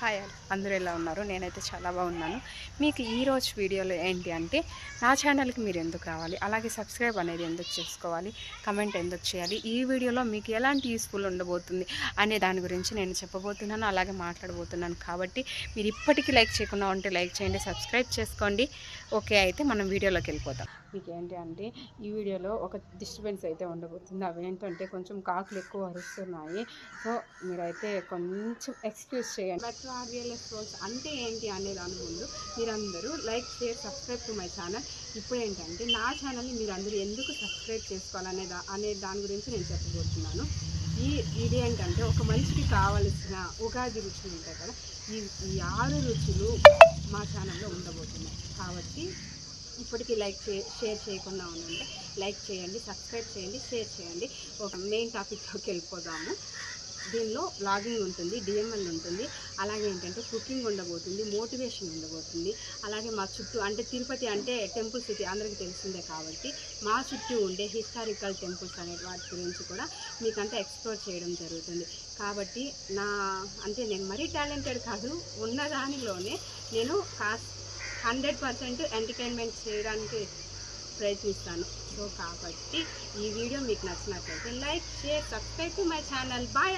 Hi అందరూ ఎలా ఉన్నారు? నేనైతే చాలా బాగున్నాను. మీకు ఈరోజు వీడియోలో ఏంటి అంటే నా ఛానల్కి మీరు ఎందుకు రావాలి? అలాగే సబ్స్క్రైబ్ అనేది ఎందుకు చేసుకోవాలి? కమెంట్ ఎందుకు చేయాలి? ఈ వీడియోలో మీకు ఎలాంటి యూస్ఫుల్ ఉండబోతుంది అనే దాని గురించి నేను చెప్పబోతున్నాను. అలాగే మాట్లాడబోతున్నాను కాబట్టి మీరు ఇప్పటికీ లైక్ చేయకుండా ఉంటే లైక్ చేయండి సబ్స్క్రైబ్ చేసుకోండి. ఓకే అయితే మనం వీడియోలోకి వెళ్ళిపోతాం మీకు ఏంటి అంటే ఈ వీడియోలో ఒక డిస్టర్బెన్స్ అయితే ఉండబోతుంది. అవి ఏంటంటే కొంచెం కాకులు ఎక్కువ అరుస్తున్నాయి. సో మీరైతే కొంచెం ఎక్స్క్యూజ్ చేయండి. మెట్రో ఆర్విఎల్ఎస్ రోల్స్ అంటే ఏంటి అనే దాని ముందు మీరందరూ like share subscribe to my channel ఇప్పుడు ఏంటంటే నా ఛానల్ని మీరందరూ ఎందుకు సబ్స్క్రైబ్ చేసుకోవాలనే దా అనే దాని గురించి నేను చెప్పబోతున్నాను. ఈ ఇది ఏంటంటే ఒక మనిషికి కావలసిన ఉగాది రుచులు ఉంటాయి కదా ఈ ఈ ఆరు రుచులు మా ఛానల్లో ఉండబోతున్నాయి. కాబట్టి ఇప్పటికీ లైక్ చే షేర్ చేయకుండా ఉందంటే లైక్ చేయండి సబ్స్క్రైబ్ చేయండి షేర్ చేయండి. ఒక మెయిన్ టాపిక్లోకి వెళ్ళిపోదాము. దీనిలో లాగింగ్ ఉంటుంది డిఎంఎల్ ఉంటుంది. అలాగే ఏంటంటే కుకింగ్ ఉండబోతుంది మోటివేషన్ ఉండబోతుంది. అలాగే మా చుట్టూ అంటే తిరుపతి అంటే టెంపుల్ సిటీ అందరికీ తెలిసిందే కాబట్టి మా చుట్టూ ఉండే హిస్టారికల్ టెంపుల్స్ అనే వాటి గురించి కూడా మీకంతా ఎక్స్ప్లోర్ చేయడం జరుగుతుంది. కాబట్టి నా అంటే నేను మరీ టాలెంటెడ్ కాదు ఉన్న దానిలోనే నేను కాస్ హండ్రెడ్ పర్సెంట్ ఎంటర్టైన్మెంట్ చేయడానికి ప్రయత్నిస్తాను. సో కాబట్టి ఈ వీడియో మీకు నచ్చినట్లయితే like share subscribe to my channel. Bye